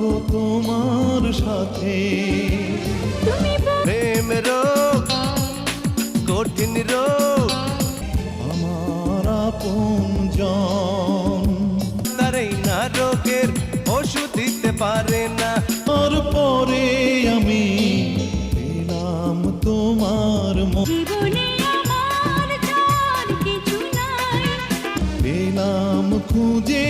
ডাক তোমার সাথে। প্রেম রোগ কঠিন রোগ। আমার আপন জন। তারাই না রোগের ওষুধ দিতে পারে না। আর পরে আমি পেলাম তোমার জীবনে আমার যার কিছু নাই। পেলাম খুঁজে